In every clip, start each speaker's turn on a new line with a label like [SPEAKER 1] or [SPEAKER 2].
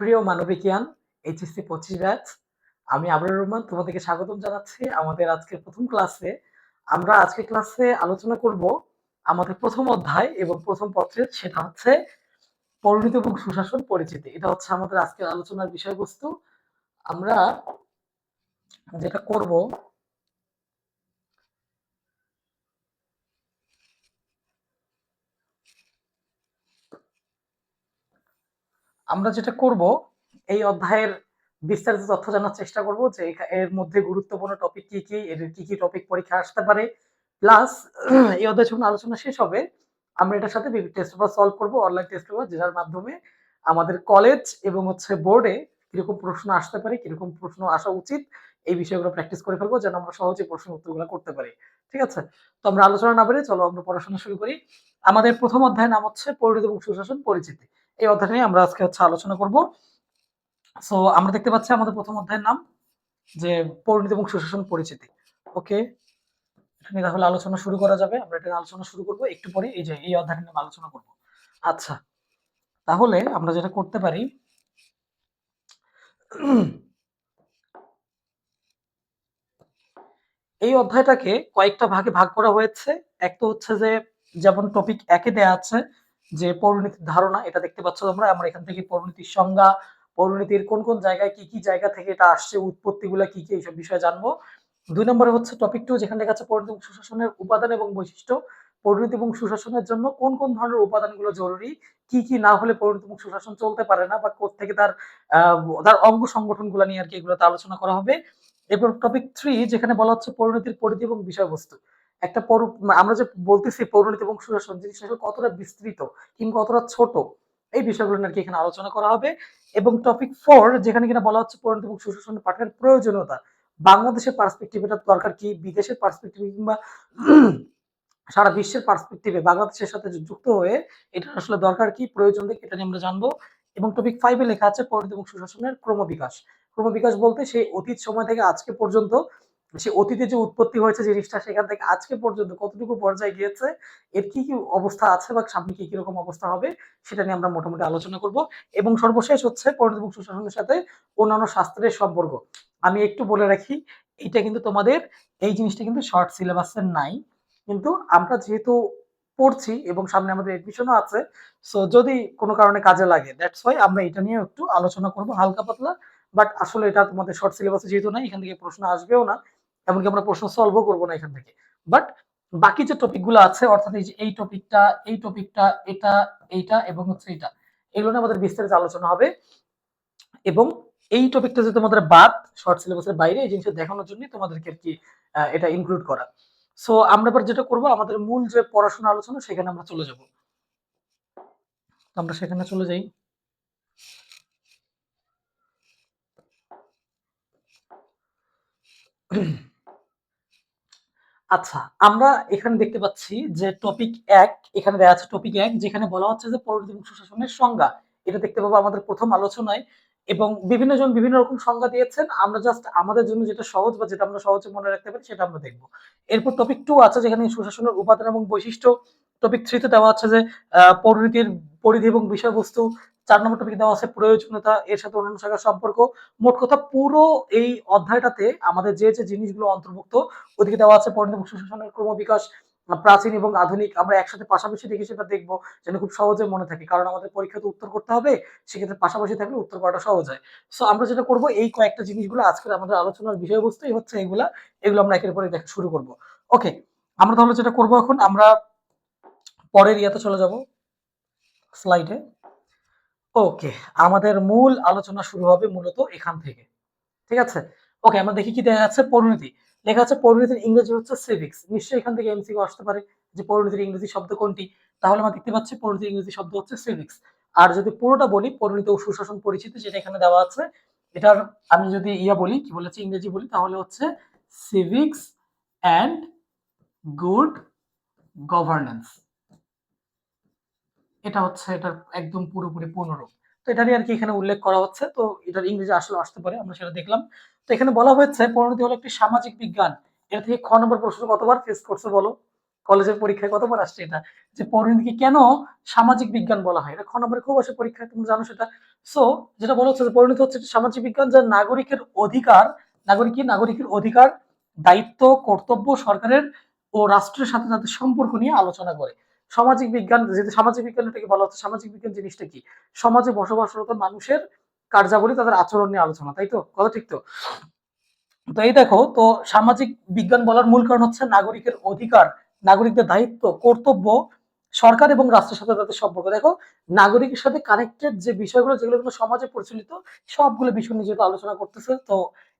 [SPEAKER 1] প্রিয় মানবিকিয়ান এইচএসসি পঁচিশ ব্যাচ। আমি আবরুর রহমান, তোমাদেরকে স্বাগতম জানাচ্ছি আমাদের আজকের প্রথম ক্লাসে। আমরা আজকে ক্লাসে আলোচনা করব আমাদের প্রথম অধ্যায় এবং প্রথম পত্রের, সেটা হচ্ছে পরিণত এবং সুশাসন পরিচিতি। এটা হচ্ছে আমাদের আজকের আলোচনার বিষয়বস্তু। আমরা যেটা করব আমরা যেটা করব, এই অধ্যায়ের বিস্তারিত তথ্য জানার চেষ্টা করব যে এর মধ্যে গুরুত্বপূর্ণ টপিক কি কি, এর কি কি টপিক পরীক্ষা আসতে পারে। প্লাস এই অধ্যায় যখন আলোচনা শেষ হবে, আমরা এটার সাথে টেস্ট পেপার সলভ করব অনলাইন টেস্ট পেপার যেটার মাধ্যমে আমাদের কলেজ এবং হচ্ছে বোর্ডে কীরকম প্রশ্ন আসতে পারে, কীরকম প্রশ্ন আসা উচিত, এই বিষয়গুলো প্র্যাকটিস করে ফেলব যেন আমরা সহজে প্রশ্ন উত্তরগুলো করতে পারি। ঠিক আছে? তো আমরা আলোচনা না বেড়ে চলো আমরা পড়াশোনা শুরু করি। আমাদের প্রথম অধ্যায় নাম হচ্ছে পরিণতি এবং সুশাসন পরিচিতি। এই অধ্যায় নিয়ে আমরা আজকে হচ্ছে আলোচনা করব। সো আমরা দেখতে পাচ্ছি আমাদের প্রথম অধ্যায়ের নাম, যে পরিণতি এবং সুশাসন পরিচিতি। ওকে এটা নিয়ে তাহলে আলোচনা শুরু করা যাবে, আমরা এটা আলোচনা শুরু করব। একটু পরে এই যে, এই অধ্যায় নিয়ে আলোচনা করব। আচ্ছা তাহলে আমরা যেটা করতে পারি, এই অধ্যায়টাকে কয়েকটা ভাগে ভাগ করা হয়েছে। এক তো হচ্ছে যে, যেমন টপিক একে দেয়া আছে যে পরিণতির ধারণা, এটা দেখতে পাচ্ছ তোমরা। আমরা এখান থেকে পরিণতির সংজ্ঞা পরিণতির কোন কোন জায়গায় কি কি জায়গা থেকে এটা আসছে, উৎপত্তিগুলো কি কি, এইসব বিষয়ে জানব। দুই নম্বরে হচ্ছে টপিক টু যেখানে লেখা আছে পরিণতি এবং সুশাসনের উপাদান এবং বৈশিষ্ট্য। পরিণতি এবং সুশাসনের জন্য কোন কোন ধরনের উপাদানগুলো জরুরি, কি কি না হলে পরিণতি এবং সুশাসন চলতে পারে না বা থেকে তার তার অঙ্গ সংগঠন সংগঠনগুলো নিয়ে আর কি এগুলোতে আলোচনা করা হবে। এরপর টপিক থ্রি যেখানে বলা হচ্ছে পরিণতির পরিধি এবং বিষয়বস্তু। একটা পৌর, আমরা যে বলতেছি পরিণতি এবং সুশাসন জিনিসটা কতটা বিস্তৃত কিংবা কতটা ছোট, এই বিষয়গুলো নাকি এখানে আলোচনা করা হবে। এবং টপিক ফোর যেখানে কিনা বলা হচ্ছে পরিণতি এবং সুশাসন পাঠের প্রয়োজনীয়তা, বাংলাদেশের পার্সপেক্টিভ এটা দরকার কি, বিদেশের পার্সপেক্টিভ কিংবা সারা বিশ্বের পার্সপেক্টিভে বাংলাদেশের সাথে যুক্ত হয়ে এটা আসলে দরকার কি, প্রয়োজন দেখে এটা নিয়ে আমরা জানব। এবং টপিক ফাইভে লেখা আছে পরিণতি এবং সুশাসনের ক্রমবিকাশ। ক্রমবিকাশ বলতে সেই অতীত সময় থেকে আজকে পর্যন্ত সে অতীতে যে উৎপত্তি হয়েছে জিনিসটা সেখান থেকে আজকে পর্যন্ত কতটুকু পর্যায়ে গিয়েছে, এর কি কি অবস্থা আছে বা সামনে কি কীরকম অবস্থা হবে সেটা নিয়ে আমরা মোটামুটি আলোচনা করব। এবং সর্বশেষ হচ্ছে পরিণত সুশাসনের সাথে অন্যান্য শাস্ত্রের সম্পর্ক। আমি একটু বলে রাখি, এটা কিন্তু তোমাদের এই জিনিসটা কিন্তু শর্ট সিলেবাসের নাই। কিন্তু আমরা যেহেতু পড়ছি এবং সামনে আমাদের এডমিশনও আছে সো যদি কোনো কারণে কাজে লাগে দ্যাটস ওয়াই আমরা এটা নিয়ে একটু আলোচনা করব হালকা পাতলা। বাট আসলে এটা তোমাদের শর্ট সিলেবাসে যেহেতু নাই, এখান থেকে প্রশ্ন আসবেও না। এমনকি আমরা প্রশ্ন সলভও করব না এখান থেকে। বাট বাকি যে টপিকগুলো আছে, অর্থাৎ এই যে এই টপিকটা এই টপিকটা এটা, এইটা এবং হচ্ছে এটা, এগুলো নিয়ে আমাদের বিস্তারিত আলোচনা হবে। এবং এই টপিকটা যে তোমাদের বাদ শর্ট সিলেবাসের বাইরে, এই জিনিসটা দেখানোর জন্য তোমাদেরকে আর কি এটা ইনক্লুড করা। সো আমরা এবার যেটা করব, আমাদের মূল যে পড়াশোনা আলোচনা, সেখানে আমরা চলে যাব। আমরা সেখানে চলে যাই। আচ্ছা আমরা এখানে দেখতে পাচ্ছি যে টপিক এক, এখানে দেওয়া আছে টপিক এক, যেখানে বলা হচ্ছে যে পরিণতি এবং সুশাসনের সংজ্ঞা। এটা দেখতে পাবো আমাদের প্রথম আলোচনায় এবং বিভিন্ন জন বিভিন্ন রকম সংজ্ঞা দিয়েছেন। আমরা জাস্ট আমাদের জন্য যেটা সহজ বা যেটা আমরা সহজে মনে রাখতে পারি সেটা আমরা দেখব। এরপর টপিক টু আছে, যেখানে সুশাসনের উপাদান এবং বৈশিষ্ট্য। টপিক থ্রিতে দেওয়া আছে যে পরিণতির পরিধি এবং বিষয়বস্তু চার নম্বর টপিক দেওয়া আছে প্রয়োজনীয়তা, এর সাথে অন্যান্য শাখার সম্পর্ক। মোট কথা পুরো এই অধ্যায়টাতে আমাদের যে যে জিনিসগুলো অন্তর্ভুক্ত, ওদিকে দেওয়া আছে পরিণত সুশাসনের ক্রমবিকাশ, প্রাচীন এবং আধুনিক। আমরা একসাথে পাশাপাশি দেখে সেটা দেখব যেন খুব সহজে মনে থাকে। কারণ আমাদের পরীক্ষাতে উত্তর করতে হবে, সেক্ষেত্রে পাশাপাশি থাকলে উত্তর করাটা সহজ হয়। সো আমরা যেটা করব, এই কয়েকটা জিনিসগুলো আজকের আমাদের আলোচনার বিষয়বস্তুই হচ্ছে এগুলা। এগুলো আমরা একের পরে দেখা, শুরু করব। ওকে আমরা তাহলে যেটা করব এখন, আমরা পরের ইয়াতে চলে যাব। স্লাইডে ওকে আমাদের মূল আলোচনা শুরু হবে মূলত এখান থেকে। ঠিক আছে? ওকে আমরা দেখি কি দেখা যাচ্ছে পরিণতি। লেখা আছে, পরিণতির ইংরেজি হচ্ছে সিভিক্স নিশ্চয়ই এখান থেকে এমসিকিউ আসতে পারে যে পরিণতির ইংরেজি শব্দ কোনটি? তাহলে আমরা দেখতে পাচ্ছি পরিণতির ইংরেজি শব্দ হচ্ছে সিভিক্স আর যদি পুরোটা বলি, পরিণত ও সুশাসন পরিচিতি যেটা এখানে দেওয়া আছে, এটার আমি যদি ইয়া বলি, কি বলেছি? ইংরেজি বলি, তাহলে হচ্ছে সিভিক্স অ্যান্ড গুড গভর্নেন্স এটা হচ্ছে এটার একদম পুরোপুরি পূর্ণরূপ। তো এটারই আর কি এখানে উল্লেখ করা হচ্ছে। তো এটার ইংরেজি আসলে আসতে পারে, আমরা সেটা দেখলাম। তো এখানে বলা হয়েছে পরিণতি হলো একটি সামাজিক বিজ্ঞান। এটা থেকে খ নম্বর প্রশ্ন কতবার ফেস করছে বলো? কলেজের পরীক্ষায় কতবার আসছে এটা? যে পরিণতিকে কেন সামাজিক বিজ্ঞান বলা হয়? এটা খ নম্বরে খুব আসে পরীক্ষায় তুমি জানো সেটা। সো যেটা বলা হচ্ছে যে পরিণতি হচ্ছে একটা সামাজিক বিজ্ঞান যা নাগরিকের অধিকার, নাগরিক কি? নাগরিকের অধিকার, দায়িত্ব, কর্তব্য সরকারের ও রাষ্ট্রের সাথে তাদের সম্পর্ক নিয়ে আলোচনা করে। সামাজিক বিজ্ঞান, যেহেতু সামাজিক বিজ্ঞান এটাকে বলা হচ্ছে সামাজিক বিজ্ঞান জিনিসটা কি? সমাজে বসবাসরত মানুষের কার্যাবলী তাদের আচরণ নিয়ে আলোচনা, তাই তো? কথা ঠিক তো? তো এই দেখো, তো সামাজিক বিজ্ঞান বলার মূল কারণ হচ্ছে নাগরিকের অধিকার, নাগরিকদের দায়িত্ব, কর্তব্য, সরকার এবং রাষ্ট্রের সাথে তাদের সম্পর্ক। দেখো, নাগরিকের সাথে কানেক্টেড যে বিষয়গুলো, যেগুলো কিন্তু সমাজে প্রচলিত, সবগুলো বিষয় নিয়ে যেহেতু আলোচনা করতেছে, তো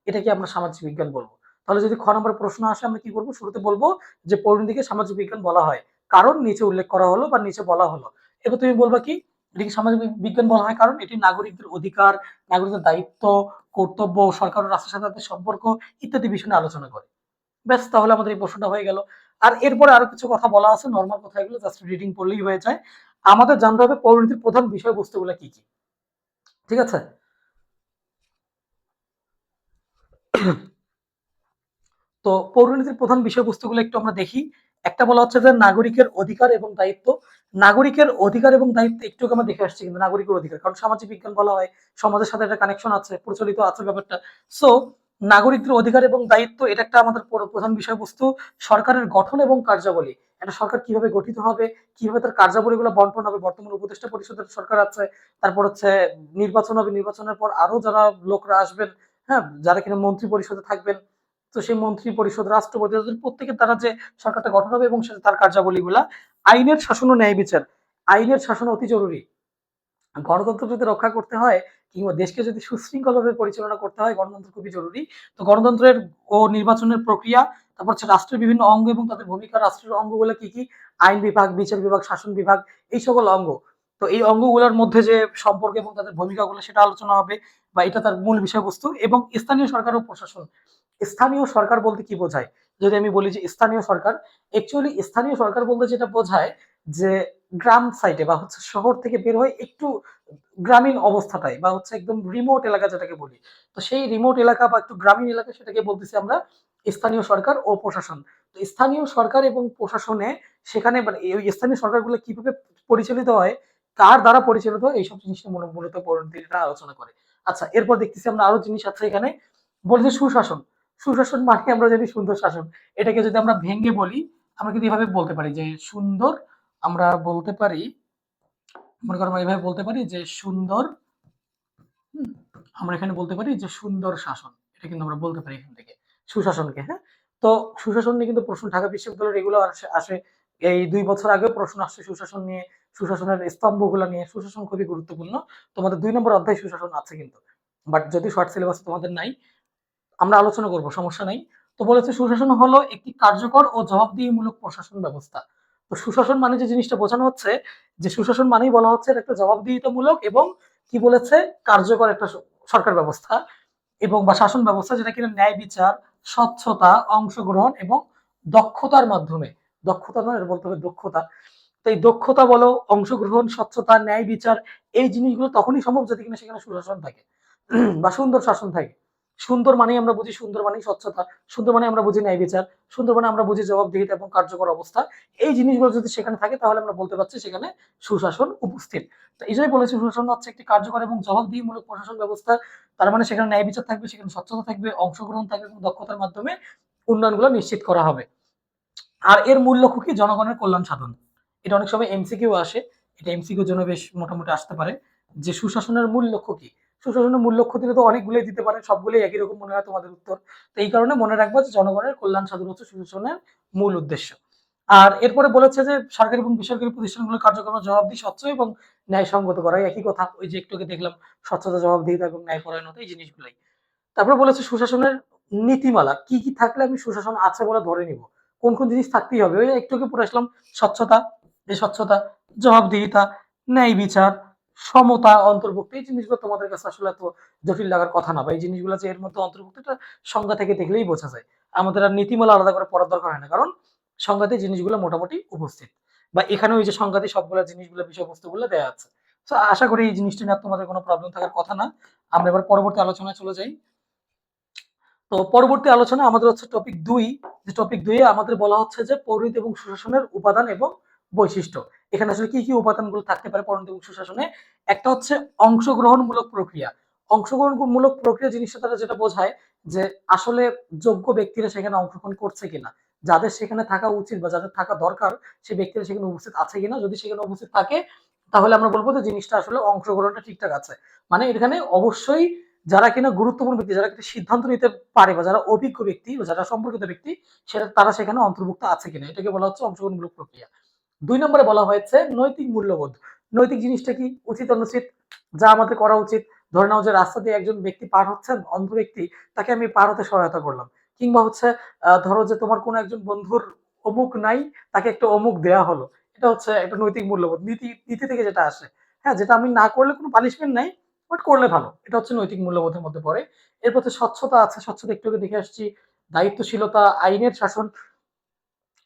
[SPEAKER 1] এটাকে আমরা সামাজিক বিজ্ঞান বলব। তাহলে যদি খ নম্বর প্রশ্ন আসে, আমরা কি করব শুরুতে বলব যে পরিণতিকে সামাজিক বিজ্ঞান বলা হয়। কারণ নিচে উল্লেখ করা হলো বা নিচে বলা হলো। এবার তুমি বলবা কি? এটিকে সামাজিক বিজ্ঞান বলা হয়? কারণ এটি নাগরিকদের অধিকার, নাগরিকদের দায়িত্ব, কর্তব্য সরকার ও রাষ্ট্রের সাথে সম্পর্ক ইত্যাদি বিষয় নিয়ে আলোচনা করে। ব্যাস, তাহলে আমাদের এই প্রশ্নটা হয়ে গেল। আর এরপরে আরও কিছু কথা বলা আছে নর্মাল কথা এগুলো জাস্ট রিডিং পড়লেই হয়ে যায়। আমাদের জানতে হবে পরিণতির প্রধান বিষয়বস্তুগুলো কি কি? ঠিক আছে? তো পৌরনীতির প্রধান বিষয়বস্তুগুলো একটু আমরা দেখি। একটা বলা হচ্ছে যে নাগরিকের অধিকার এবং দায়িত্ব। নাগরিকের অধিকার এবং দায়িত্ব একটু আমরা দেখে আসছি কিন্তু নাগরিকের অধিকার, কারণ সামাজিক বিজ্ঞান বলা হয়, সমাজের সাথে একটা কানেকশন আছে, প্রচলিত আছে ব্যাপারটা। সো নাগরিকদের অধিকার এবং দায়িত্ব এটা একটা আমাদের প্রধান বিষয়বস্তু। সরকারের গঠন এবং কার্যাবলী একটা সরকার কীভাবে গঠিত হবে, কীভাবে তার কার্যাবলীগুলো বন্টন হবে, বর্তমান উপদেষ্টা পরিষদের সরকার আছে, তারপর হচ্ছে নির্বাচন হবে, নির্বাচনের পর আরও যারা লোকরা আসবেন হ্যাঁ যারা কিনা মন্ত্রী পরিষদে থাকবেন তো সেই মন্ত্রী পরিষদ, রাষ্ট্রপতি প্রত্যেকের দ্বারা যে সরকারটা গঠন হবে এবং সেটা তার কার্যাবলীগুলা, আইনের শাসন ও ন্যায় বিচার। আইনের শাসন অতি জরুরি। গণতন্ত্র যদি রক্ষা করতে হয় কিংবা দেশকে যদি সুশৃঙ্খলভাবে পরিচালনা করতে হয়, গণতন্ত্র খুবই জরুরি। তো গণতন্ত্রের ও নির্বাচনের প্রক্রিয়া, তারপর হচ্ছে রাষ্ট্রের বিভিন্ন অঙ্গ এবং তাদের ভূমিকা, রাষ্ট্রের অঙ্গগুলো কি কি? আইন বিভাগ, বিচার বিভাগ, শাসন বিভাগ, এই সকল অঙ্গ। তো এই অঙ্গগুলোর মধ্যে যে সম্পর্ক এবং তাদের ভূমিকাগুলো, সেটা আলোচনা হবে বা এটা তার মূল বিষয়বস্তু এবং স্থানীয় সরকার ও প্রশাসন স্থানীয় সরকার বলতে কি বোঝায়? যদি আমি বলি যে স্থানীয় সরকার অ্যাকচুয়ালি স্থানীয় সরকার বলতে যেটা বোঝায় যে গ্রাম সাইডে বা হচ্ছে শহর থেকে বের হয়ে একটু গ্রামীণ অবস্থাটাই বা হচ্ছে একদম রিমোট এলাকা যেটাকে বলি, তো সেই রিমোট এলাকা বা একটু গ্রামীণ এলাকা সেটাকে বলতেছি আমরা স্থানীয় সরকার ও প্রশাসন। তো স্থানীয় সরকার এবং প্রশাসনে সেখানে মানে এই স্থানীয় সরকারগুলো কীভাবে পরিচালিত হয়, কার দ্বারা পরিচালিত হয়, এইসব জিনিসটা মূল- মূলত পরিণতিটা আলোচনা করে। আচ্ছা এরপর দেখতেছি আমরা আরও জিনিস আছে এখানে। বলছে সুশাসন। সুশাসন মানে আমরা জানি সুন্দর শাসন, এটাকে যদি আমরা ভেঙে বলি, আমরা কিন্তু এভাবে বলতে পারি যে সুন্দর আমরা বলতে পারি, মনে করো আমরা এভাবে বলতে পারি যে সুন্দর আমরা এখানে বলতে পারি যে সুন্দর শাসন, এটা কিন্তু আমরা বলতে পারি এখান থেকে, সুশাসনকে হ্যাঁ? তো সুশাসন নিয়ে কিন্তু প্রশ্ন, ঢাকা বিশ্ববিদ্যালয়ের আসে আসে, এই দুই বছর আগে প্রশ্ন আসছে সুশাসন নিয়ে, সুশাসনের স্তম্ভগুলো নিয়ে, সুশাসন খুবই গুরুত্বপূর্ণ, তোমাদের দুই নম্বর অধ্যায় সুশাসন আছে কিন্তু বাট যদি শর্ট সিলেবাস তোমাদের নাই আমরা আলোচনা করব, সমস্যা নাই। তো বলেছে, সুশাসন হলো একটি কার্যকর ও জবাবদিহিমূলক প্রশাসন ব্যবস্থা। তো সুশাসন মানে যে জিনিসটা বোঝানো হচ্ছে, যে সুশাসন মানেই বলা হচ্ছে একটা জবাবদিহিতামূলক এবং কি বলেছে, কার্যকর একটা সরকার ব্যবস্থা এবং বা শাসন ব্যবস্থা যেটা কিনা ন্যায় বিচার, স্বচ্ছতা, অংশগ্রহণ এবং দক্ষতার মাধ্যমে। দক্ষতা নয় বলতে হবে দক্ষতা। তো এই দক্ষতা বলো, অংশগ্রহণ, স্বচ্ছতা, ন্যায় বিচার, এই জিনিসগুলো তখনই সম্ভব যদি কিনা সেখানে সুশাসন থাকে বা সুন্দর শাসন থাকে। সুন্দর মানেই আমরা বুঝি, সুন্দর মানেই স্বচ্ছতা, সুন্দর মানে আমরা বুঝি ন্যায় বিচার, সুন্দর মানে আমরা বুঝি জবাবদিহিতা এবং কার্যকর অবস্থা। এই জিনিসগুলো যদি সেখানে থাকে, তাহলে আমরা বলতে পারছি সেখানে সুশাসন উপস্থিত। তো এই জন্যই বলেছি, সুশাসন হচ্ছে একটি কার্যকর এবং জবাবদিহিমূলক প্রশাসন ব্যবস্থা। তার মানে সেখানে ন্যায় বিচার থাকবে, সেখানে স্বচ্ছতা থাকবে, অংশগ্রহণ থাকবে এবং দক্ষতার মাধ্যমে উন্নয়নগুলো নিশ্চিত করা হবে। আর এর মূল লক্ষ্য কি? জনগণের কল্যাণ সাধন। এটা অনেক সময় এমসিকিউ আসে। এটা এমসিকিউর জন্য বেশ মোটামুটি আসতে পারে। যে সুশাসনের মূল লক্ষ্য কি? সুশাসনের মূল লক্ষ্য দিলে তো অনেকগুলোই দিতে পারে সবগুলোই একই রকম মনে হয় তোমাদের উত্তর। তো এই কারণে মনে রাখব যে জনগণের কল্যাণ সাধন হচ্ছে সুশাসনের মূল উদ্দেশ্য। আর এরপরে বলেছে যে সরকারি এবং বেসরকারি প্রতিষ্ঠানগুলোর কার্যক্রম জবাবদিহি স্বচ্ছ এবং ন্যায়সঙ্গত করা একই কথা। ওই যে একটু আগে দেখলাম, স্বচ্ছতা জবাবদিহিতা এবং ন্যায়পরায়ণতা এই জিনিসগুলাই। তারপরে বলেছে সুশাসনের নীতিমালা, কি কি থাকলে আমি সুশাসন আছে বলে ধরে নিব? কোন কোন জিনিস থাকতেই হবে? ওই একটুকে পড়ে আসলাম, স্বচ্ছতা এই স্বচ্ছতা, জবাবদিহিতা, ন্যায় বিচার সমতা অন্তর্ভুক্ত। এই জিনিসগুলো তোমাদের কাছে আসলে এত জটিল লাগার কথা না বা এই জিনিসগুলো যে এর মধ্যে অন্তর্ভুক্ত, এটা সংজ্ঞা থেকে দেখলেই বোঝা যায়। আমাদের আর নীতিমালা আলাদা করে পড়ার দরকার হয় না। কারণ সংজ্ঞাতে জিনিসগুলো মোটামুটি উপস্থিত। বা এখানে ওই যে সংজ্ঞাতে সবগুলো জিনিসগুলো বিষয়বস্তুগুলো দেওয়া আছে। তো আশা করি এই জিনিসটা নিয়ে তোমাদের কোনো প্রবলেম থাকার কথা না। আমরা এবার পরবর্তী আলোচনায় চলে যাই। তো পরবর্তী আলোচনা আমাদের হচ্ছে টপিক দুই। যে টপিক দুইয়ে আমাদের বলা হচ্ছে যে পরিণতি এবং সুশাসনের উপাদান এবং বৈশিষ্ট্য। এখানে আসলে কি কি উপাদানগুলো থাকতে পারে পরিণতি এবং সুশাসনে? একটা হচ্ছে অংশগ্রহণমূলক প্রক্রিয়া। অংশগ্রহণমূলক প্রক্রিয়া জিনিসটা তারা যেটা বোঝায় যে আসলে যোগ্য ব্যক্তিরা সেখানে অংশগ্রহণ করছে কিনা, যাদের সেখানে থাকা উচিত বা যাদের থাকা দরকার সেই ব্যক্তিরা সেখানে উপস্থিত আছে কিনা, যদি সেখানে উপস্থিত থাকে, তাহলে আমরা বলব যে জিনিসটা আসলে অংশগ্রহণটা ঠিকঠাক আছে। মানে এখানে অবশ্যই যারা কিনা গুরুত্বপূর্ণ ব্যক্তি, যারা কিনা সিদ্ধান্ত নিতে পারে বা যারা অভিজ্ঞ ব্যক্তি বা যারা সম্পর্কিত ব্যক্তি, সেটা তারা সেখানে অন্তর্ভুক্ত আছে কিনা, এটাকে বলা হচ্ছে অংশগ্রহণমূলক প্রক্রিয়া। দুই নম্বরে বলা হয়েছে নৈতিক মূল্যবোধ। নৈতিক জিনিসটা কি? উচিত অনুচিত যা আমাদের করা উচিত। ধরে নাও যে রাস্তা দিয়ে একজন ব্যক্তি পার হচ্ছেন, অন্ধ ব্যক্তি, তাকে আমি পার হতে সহায়তা করলাম। কিংবা হচ্ছে ধরো যে তোমার কোনো একজন বন্ধুর অমুক নাই, তাকে একটা অমুক দেয়া হলো। এটা হচ্ছে একটা নৈতিক মূল্যবোধ। নীতি নীতি থেকে যেটা আসে। হ্যাঁ যেটা আমি না করলে কোনো পানিশমেন্ট নাই বাট করলে ভালো। এটা হচ্ছে নৈতিক মূল্যবোধের মধ্যে পড়ে। এরপর স্বচ্ছতা আছে। স্বচ্ছতা একটু দেখে আসছি। দায়িত্বশীলতা, আইনের শাসন।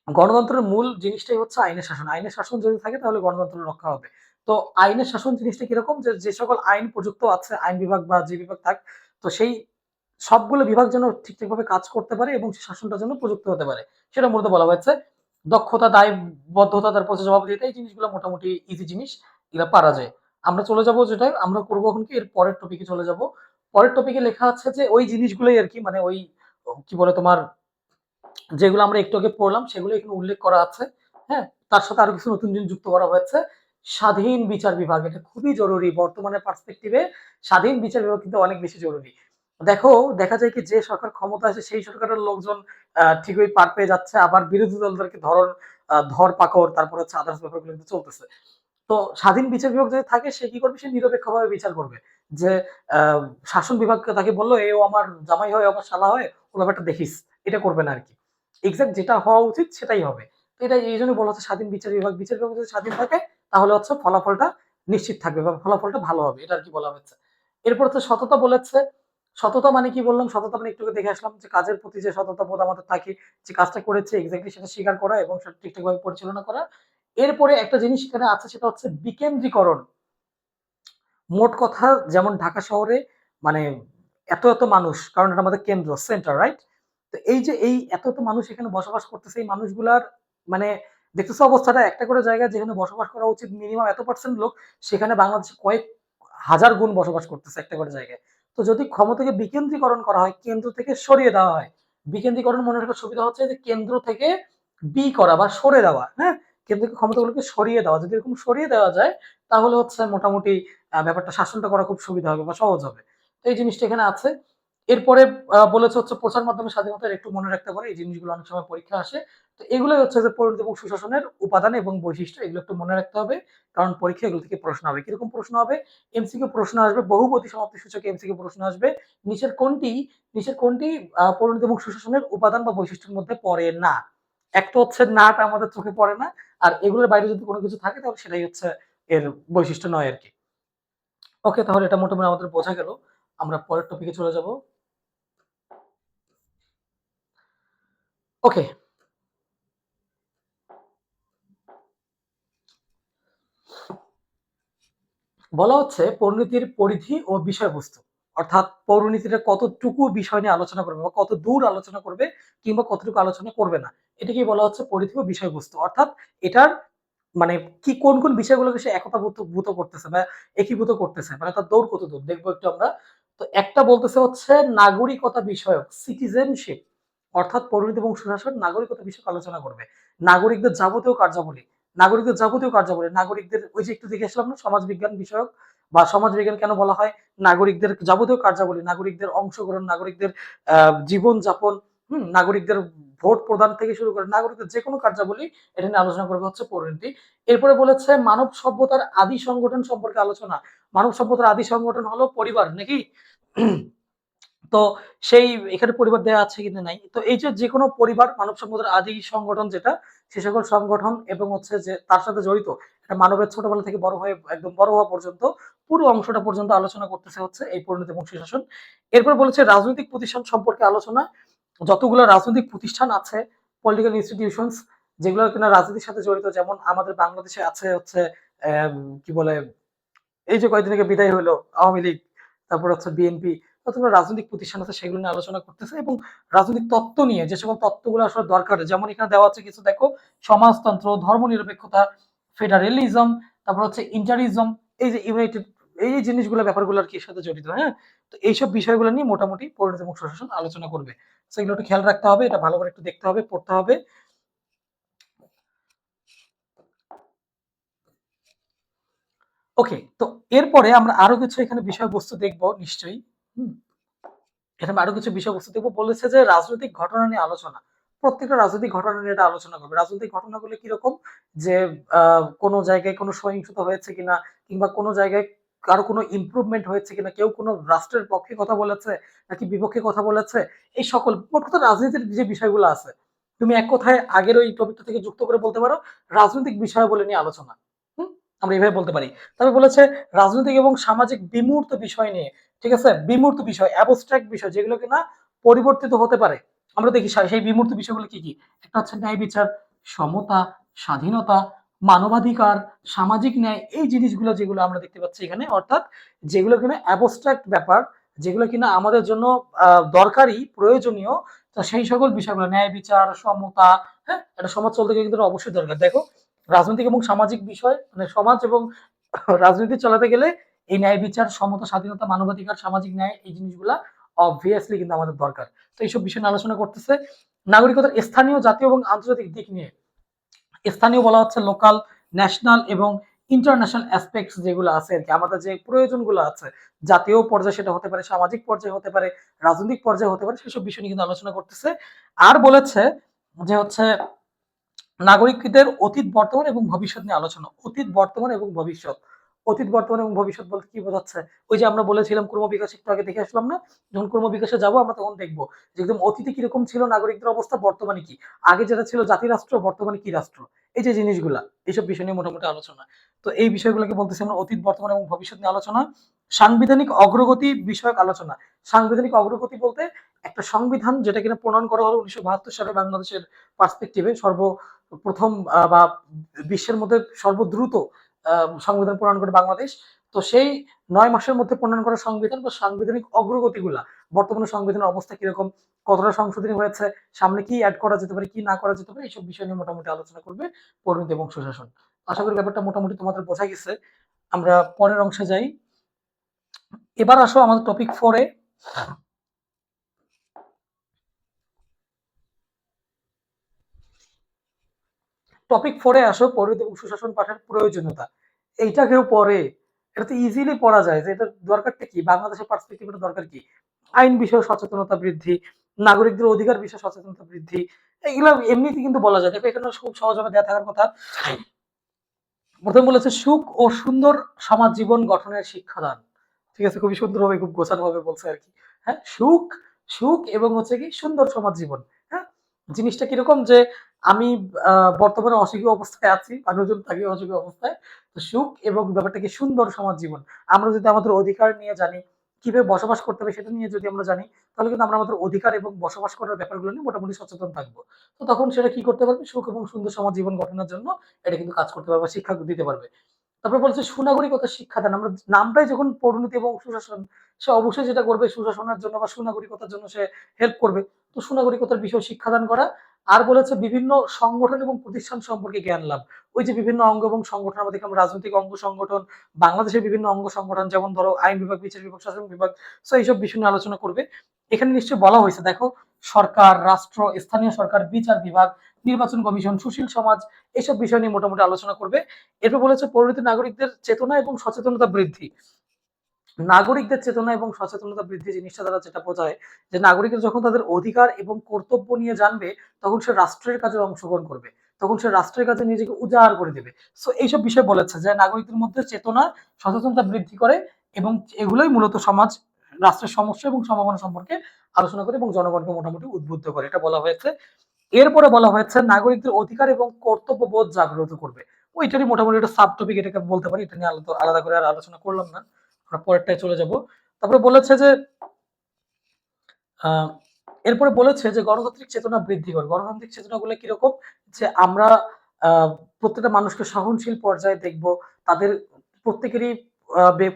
[SPEAKER 1] গণতন্ত্রের মূল জিনিসটাই হচ্ছে আইনের শাসন। আইনের শাসন যদি থাকে তাহলে গণতন্ত্র রক্ষা হবে। তো আইনের শাসন জিনিসটা কীরকম? যে যে সকল আইন প্রযুক্ত আছে, আইন বিভাগ বা যে বিভাগ থাক, তো সেই সবগুলো বিভাগ যেন ঠিকঠাকভাবে কাজ করতে পারে এবং শাসনটা যেন প্রযুক্ত হতে পারে। সেটা মূলত বলা হয়েছে। দক্ষতা, দায়বদ্ধতা তারপর জবাবদিহিতা এই জিনিসগুলো মোটামুটি ইজি জিনিস, এগুলো পারা যায়। আমরা চলে যাব যেটা আমরা করব এখন কি? এর পরের টপিকে চলে যাব। পরের টপিকে লেখা আছে যে, ওই জিনিসগুলোই আর কি মানে ওই, কি বলে তোমার যেগুলো আমরা একটু আগে পড়লাম, সেগুলো এখানে উল্লেখ করা আছে। হ্যাঁ তার সাথে আরও কিছু নতুন জিনিস যুক্ত করা হয়েছে। স্বাধীন বিচার বিভাগ, এটা খুবই জরুরি। বর্তমানে পার্সপেক্টিভে স্বাধীন বিচার বিভাগ কিন্তু অনেক বেশি জরুরি। দেখো, দেখা যায় কি যে সরকার ক্ষমতা আছে, সেই সরকারের লোকজন ঠিকই পার পেয়ে যাচ্ছে। আবার বিরোধী দলদেরকে ধরন ধর পাকড়, তারপর হচ্ছে আদার্স ব্যাপারগুলো কিন্তু চলতেছে। তো স্বাধীন বিচার বিভাগ যদি থাকে, সে কি করবে? সে নিরপেক্ষভাবে বিচার করবে। যে শাসন বিভাগকে তাকে বলল, এ ও আমার জামাই হয় আমার শালা হয় ও ব্যাপারটা দেখিস। এটা করবে না আর কি। এক্সাক্ট যেটা হওয়া উচিত সেটাই হবে। এটা এই জন্য বলা হচ্ছে স্বাধীন বিচার বিভাগ বিচার বিভাগ যদি স্বাধীন থাকে, তাহলে হচ্ছে ফলাফলটা নিশ্চিত থাকবে বা ফলাফলটা ভালো হবে, এটা আর কি বলা হচ্ছে। এরপর হচ্ছে সততা বলেছে। সততা মানে কি বললাম? সততা মানে একটু দেখে আসলাম যে কাজের প্রতি যে সততা বোধ আমাদের থাকে যে কাজটা করেছে এক্স্যাক্টলি সেটা স্বীকার করা এবং সেটা ঠিকঠাকভাবে পরিচালনা করা। এরপরে একটা জিনিস এখানে আছে, সেটা হচ্ছে বিকেন্দ্রীকরণ। মোট কথা, যেমন ঢাকা শহরে মানে এত এত মানুষ, কারণ এটা আমাদের কেন্দ্র সেন্টার রাইট তো এই যে এই এত এত মানুষ এখানে বসবাস করতেছে, এই মানুষগুলার মানে দেখতেছো অবস্থাটা? একটা করে জায়গা যেখানে বসবাস করা উচিত মিনিমাম এত পার্সেন্ট লোক, সেখানে বাংলাদেশে কয়েক হাজার গুণ বসবাস করতেছে একটা করে জায়গায়। তো যদি ক্ষমতাকে বিকেন্দ্রীকরণ করা হয়, কেন্দ্র থেকে সরিয়ে দেওয়া হয়, বিকেন্দ্রীকরণ মনে রাখার সুবিধা হচ্ছে যে কেন্দ্র থেকে বি করা বা সরে দেওয়া হ্যাঁ? কেন্দ্রীয় ক্ষমতাগুলোকে সরিয়ে দেওয়া। যদি এরকম সরিয়ে দেওয়া যায়, তাহলে হচ্ছে মোটামুটি ব্যাপারটা শাসনটা করা খুব সুবিধা হবে বা সহজ হবে। তো এই জিনিসটা এখানে আছে। এরপরে বলেছে হচ্ছে প্রচার মাধ্যমে স্বাধীনতার একটু মনে রাখতে পারে, এই জিনিসগুলো অনেক সময় পরীক্ষা আসে। তো এগুলোই হচ্ছে যে পরিণতি এবং সুশাসনের উপাদান এবং বৈশিষ্ট্য, এগুলো একটু মনে রাখতে হবে, কারণ পরীক্ষা এগুলো থেকে প্রশ্ন হবে। কীরকম প্রশ্ন হবে? এমসিকিউ প্রশ্ন আসবে, বহুপতি সমাপ্তি সূচকে এমসিকিউ প্রশ্ন আসবে। নিচের কোনটি নিচের কোনটি পরিণতি এবং সুশাসনের উপাদান বা বৈশিষ্ট্যের মধ্যে পড়ে না? একটা হচ্ছে নাটা আমাদের চোখে পড়ে না, আর এগুলোর বাইরে যদি কোনো কিছু থাকে তাহলে সেটাই হচ্ছে এর বৈশিষ্ট্য নয় আর কি। ওকে, তাহলে এটা মোটামুটি আমাদের বোঝা গেল। আমরা পরের টপিকে চলে যাব। ওকে বলা হচ্ছে পরিণতির পরিধি ও বিষয়বস্তু। অর্থাৎ পরিণতিটা কতটুকু বিষয় নিয়ে আলোচনা করবে বা কত দূর আলোচনা করবে কিংবা কতটুকু আলোচনা করবে না, এটাকেই বলা হচ্ছে পরিধি ও বিষয়বস্তু। অর্থাৎ এটার মানে কি কোন কোন বিষয়গুলোকে সে একতাভূত ভূত করতেছে বা একীভূত করতেছে মানে তার দৌড় কত দূর দেখব একটু আমরা। তো একটা বলতেছে হচ্ছে নাগরিকতা বিষয়ক সিটিজেনশিপ অর্থাৎ পরিণতি এবং সুশাসন নাগরিকতা বিষয়ক আলোচনা করবে। নাগরিকদের যাবতীয় কার্যাবলী, নাগরিকদের যাবতীয় কার্যাবলী, নাগরিকদের ওই যে একটু দেখে আসলাম না সমাজ বিজ্ঞান বিষয়ক বা সমাজ বিজ্ঞান কেন বলা হয়? নাগরিকদের যাবতীয় কার্যাবলী, নাগরিকদের অংশগ্রহণ, নাগরিকদের, আহ জীবন যাপন হম, নাগরিকদের ভোট প্রদান থেকে শুরু করে নাগরিকদের যে কোনো কার্যাবলী এটা নিয়ে আলোচনা করবে হচ্ছে পরিণতি এরপরে বলেছে মানব সভ্যতার আদি সংগঠন সম্পর্কে আলোচনা। মানব সভ্যতার আদি সংগঠন হলো পরিবার, নাকি? তো সেই এখানে পরিবার দেয়া আছে কিনা নাই। তো এই যে যে কোনো পরিবার, মানব সভ্যতার আদি সংগঠন যেটা, সে সকল সংগঠন এবং হচ্ছে যে তার সাথে জড়িত, এটা মানবের ছোটবেলা থেকে বড় হয়ে একদম বড় হওয়া পর্যন্ত, পুরো অংশটা পর্যন্ত আলোচনা করতেছে হচ্ছে এই পরিণতি এবং সুশাসন। এরপর বলেছে রাজনৈতিক প্রতিষ্ঠান সম্পর্কে আলোচনা, যতগুলো রাজনৈতিক প্রতিষ্ঠান আছে পলিটিক্যাল ইনস্টিটিউশনস যেগুলো কিনা রাজনীতির সাথে জড়িত, যেমন আমাদের বাংলাদেশে আছে হচ্ছে কি বলে, এই যে কয়েকদিন আগে বিদায় হলো, আওয়ামী লীগ, তারপর হচ্ছে বিএনপি কতগুলো রাজনৈতিক প্রতিষ্ঠান আছে সেগুলো নিয়ে আলোচনা করতেছে এবং রাজনৈতিক তত্ত্ব নিয়ে যে সকল তত্ত্বগুলো আসলে দরকার। যেমন এখানে দেওয়া আছে কিছু, দেখো, সমাজতন্ত্র, ধর্মনিরপেক্ষতা, ফেডারেলিজম, তারপর হচ্ছে ইন্টারিজম, এই যে ইউনাইটেড, এই যে জিনিসগুলো, ব্যাপারগুলো আর কি সাথে জড়িত হ্যাঁ? তো এইসব বিষয়গুলো নিয়ে মোটামুটি পরিণতি এবং সুশাসন আলোচনা করবে। তো এগুলো একটু খেয়াল রাখতে হবে, এটা ভালো করে একটু দেখতে হবে, পড়তে হবে। ওকে তো এরপরে আমরা আরও কিছু এখানে বিষয়বস্তু দেখব, নিশ্চয়ই। এখানে আরও কিছু বিষয়বস্তু দেখব। বলেছে যে, রাজনৈতিক ঘটনা নিয়ে আলোচনা। প্রত্যেকটা রাজনৈতিক ঘটনা নিয়ে এটা আলোচনা করবে। রাজনৈতিক ঘটনাগুলো কীরকম? যে কোনো জায়গায় কোনো সহিংসতা হয়েছে কিনা, কিংবা কোনো জায়গায় কারও কোনো ইমপ্রুভমেন্ট হয়েছে কিনা, কেউ কোনো রাষ্ট্রের পক্ষে কথা বলেছে, নাকি বিপক্ষে কথা বলেছে, এই সকল মোট কথা রাজনীতির যে বিষয়গুলো আছে, তুমি এক কথায় আগের ওই টপিকটা থেকে যুক্ত করে বলতে পারো, রাজনৈতিক বিষয় বলে নিয়ে আলোচনা। আমরা এইভাবে বলতে পারি। তবে বলেছে, রাজনৈতিক এবং সামাজিক বিমূর্ত বিষয় নিয়ে ঠিক আছে? বিমূর্ত বিষয় অ্যাবস্ট্রাক্ট বিষয় যেগুলো কিনা পরিবর্তিত হতে পারে। আমরা দেখি সেই বিমূর্ত বিষয়গুলো কি কি? একটা হচ্ছে ন্যায় বিচার, সমতা, স্বাধীনতা, মানবাধিকার, সামাজিক ন্যায়, এই জিনিসগুলো যেগুলো আমরা দেখতে পাচ্ছি এখানে, অর্থাৎ যেগুলো কিনা অ্যাবস্ট্রাক্ট ব্যাপার, যেগুলো কিনা আমাদের জন্য দরকারি, প্রয়োজনীয়, তো সেই সকল বিষয়গুলো, ন্যায় বিচার, সমতা হ্যাঁ? একটা সমাজ চলতে গেলে কিন্তু অবশ্যই দরকার। দেখো, রাজনৈতিক এবং সামাজিক বিষয় মানে সমাজ এবং রাজনীতি চালাতে গেলে এই ন্যায় বিচার, সমতা, স্বাধীনতা, মানবাধিকার, সামাজিক ন্যায় এই জিনিসগুলা অবভিয়াসলি কিন্তু আমাদের দরকার। তো এইসব বিষয় নিয়ে আলোচনা করতেছে। নাগরিকতার স্থানীয়, জাতীয় এবং আন্তর্জাতিক দিক নিয়ে। স্থানীয় বলা হচ্ছে লোকাল ন্যাশনাল এবং ইন্টারন্যাশনাল অ্যাসপেক্টস যেগুলো আছে আর কি। আমাদের যে প্রয়োজনগুলো আছে, জাতীয় পর্যায়ে সেটা হতে পারে, সামাজিক পর্যায়ে হতে পারে, রাজনৈতিক পর্যায়ে হতে পারে, সেসব বিষয় নিয়ে কিন্তু আলোচনা করতেছে। আর বলেছে যে হচ্ছে নাগরিকদের অতীত, বর্তমান এবং ভবিষ্যৎ নিয়ে আলোচনা। অতীত, বর্তমান এবং ভবিষ্যৎ। অতীত বর্তমান এবং ভবিষ্যৎ বলতে কি বোঝাচ্ছে? ওই যে আমরা বলেছিলাম কর্ম বিকাশ একটু আগে দেখে আসলাম না? যখন কর্ম বিকাশে যাব আমরা তখন দেখব যে একদম অতীতে কীরকম ছিল নাগরিকদের অবস্থা বর্তমানে কি? আগে যেটা ছিল জাতি রাষ্ট্র বর্তমানে কি রাষ্ট্র? এই যে জিনিসগুলা এইসব বিষয় নিয়ে মোটামুটি আলোচনা। তো এই বিষয়গুলোকে বলতেছি আমরা অতীত বর্তমান এবং ভবিষ্যৎ নিয়ে আলোচনা। সাংবিধানিক অগ্রগতি বিষয়ক আলোচনা। সাংবিধানিক অগ্রগতি বলতে একটা সংবিধান যেটা কিনা প্রণয়ন করা হলো উনিশশো বাহাত্তর সালে বাংলাদেশের পার্সপেক্টিভে সর্ব প্রথম আহ, বা বিশ্বের মধ্যে সর্বদ্রুত সংবিধান প্রণয়ন করে বাংলাদেশ। তো সেই নয় মাসের মধ্যে প্রণয়ন করা সংবিধান বা সাংবিধানিক অগ্রগতিগুলা, বর্তমানে সংবিধানের অবস্থা কীরকম, কতটা সংশোধনী হয়েছে, সামনে কি অ্যাড করা যেতে পারে, কি না করা যেতে পারে, এইসব বিষয় নিয়ে মোটামুটি আলোচনা করবে পরিণতি এবং সুশাসন। আশা করি ব্যাপারটা মোটামুটি তোমাদের বোঝা গেছে। আমরা পরের অংশে যাই। এবার আসো আমাদের টপিক ফোরে টপিক ফোরে আসো পরিণতি এবং সুশাসন পাঠের প্রয়োজনীয়তা। এইটা কেউ পড়ে, এটা তো ইজিলি পড়া যায় যে এটা দরকারটা কি? বাংলাদেশের পার্সপেক্টিভ এটা দরকার কি? আইন বিষয়ে সচেতনতা বৃদ্ধি, নাগরিকদের অধিকার বিষয়ে সচেতনতা বৃদ্ধি এগুলো এমনিতে কিন্তু বলা যায় দেখো এখানে খুব সহজভাবে দেওয়া থাকার কথা, প্রথম বলেছে, সুখ ও সুন্দর সমাজ জীবন গঠনের শিক্ষাদান। ঠিক আছে, খুবই সুন্দরভাবে, খুব গোছানো ভাবে বলছে আর কি। হ্যাঁ সুখ সুখ এবং হচ্ছে কি, সুন্দর সমাজ জীবন। জিনিসটা কীরকম যে আমি বর্তমানে অসুখী অবস্থায় আছি, মানুষজন থাকে অসুখী অবস্থায়। তো সুখ এবং ব্যাপারটা কি সুন্দর সমাজ জীবন। আমরা যদি আমাদের অধিকার নিয়ে জানি, কীভাবে বসবাস করতে হবে সেটা নিয়ে যদি আমরা জানি, তাহলে কিন্তু আমরা আমাদের অধিকার এবং বসবাস করার ব্যাপারগুলো নিয়ে মোটামুটি সচেতন থাকব। তো তখন সেটা কি করতে পারবে? সুখ এবং সুন্দর সমাজ জীবন গঠনের জন্য এটা কিন্তু কাজ করতে পারবে শিক্ষা দিতে পারবে। তারপরে বলছে, সুনাগরিকতা শিক্ষাদান। আমরা নামটাই যখন পরিণতি এবং সুশাসন, সে অবশ্যই যেটা করবে, সুশাসনের জন্য বা সুনাগরিকতার জন্য সে হেল্প করবে। তো সুনাগরিকতার বিষয় শিক্ষাদান করা, আর বলেছে বিভিন্ন সংগঠন এবং প্রতিষ্ঠান সম্পর্কে জ্ঞান লাভ। ওই যে বিভিন্ন অঙ্গ এবং সংগঠন, আমাদের দেখলাম রাজনৈতিক অঙ্গ সংগঠন, বাংলাদেশের বিভিন্ন অঙ্গ সংগঠন, যেমন ধরো আইন বিভাগ, বিচার বিভাগ, শাসন বিভাগ তো এইসব বিষয় নিয়ে আলোচনা করবে। এখানে নিশ্চয়ই বলা হয়েছে, দেখো, সরকার, রাষ্ট্র, স্থানীয় সরকার, বিচার বিভাগ নির্বাচন কমিশন, সুশীল সমাজ এইসব বিষয় নিয়ে মোটামুটি আলোচনা করবে। এরপর বলেছে, পরিণতি নাগরিকদের চেতনা এবং সচেতনতা বৃদ্ধি। নাগরিকদের চেতনা এবং সচেতনতা বৃদ্ধি জিনিসটা দ্বারা যেটা বোঝায় যে নাগরিকরা যখন তাদের অধিকার এবং কর্তব্য নিয়ে জানবে, তখন সে রাষ্ট্রের কাজে অংশগ্রহণ করবে, তখন সে রাষ্ট্রের কাছে নিজেকে উজাড় করে দেবে। সো এইসব বিষয় বলেছে যে নাগরিকদের মধ্যে চেতনা, সচেতনতা বৃদ্ধি করে এবং এগুলোই মূলত সমাজ, রাষ্ট্রের সমস্যা এবং সম্ভাবনা সম্পর্কে আলোচনা করে এবং জনগণকে মোটামুটি উদ্বুদ্ধ করে। এটা বলা হয়েছে। এরপরে বলা হয়েছে, নাগরিকদের অধিকার এবং কর্তব্য বোধ জাগ্রত করবে। ওইটারই মোটামুটি একটা সাব টপিক এটাকে বলতে পারি, এটা নিয়ে আলাদা আলাদা করে আর আলোচনা করলাম না। আমরা পরেরটায় চলে যাব। তারপরে বলেছে যে এরপরে বলেছে যে, গণতান্ত্রিক চেতনা বৃদ্ধি করে। গণতান্ত্রিক চেতনাগুলো কীরকম? যে আমরা প্রত্যেকটা মানুষকে সহনশীল পর্যায়ে দেখব, তাদের প্রত্যেকেরই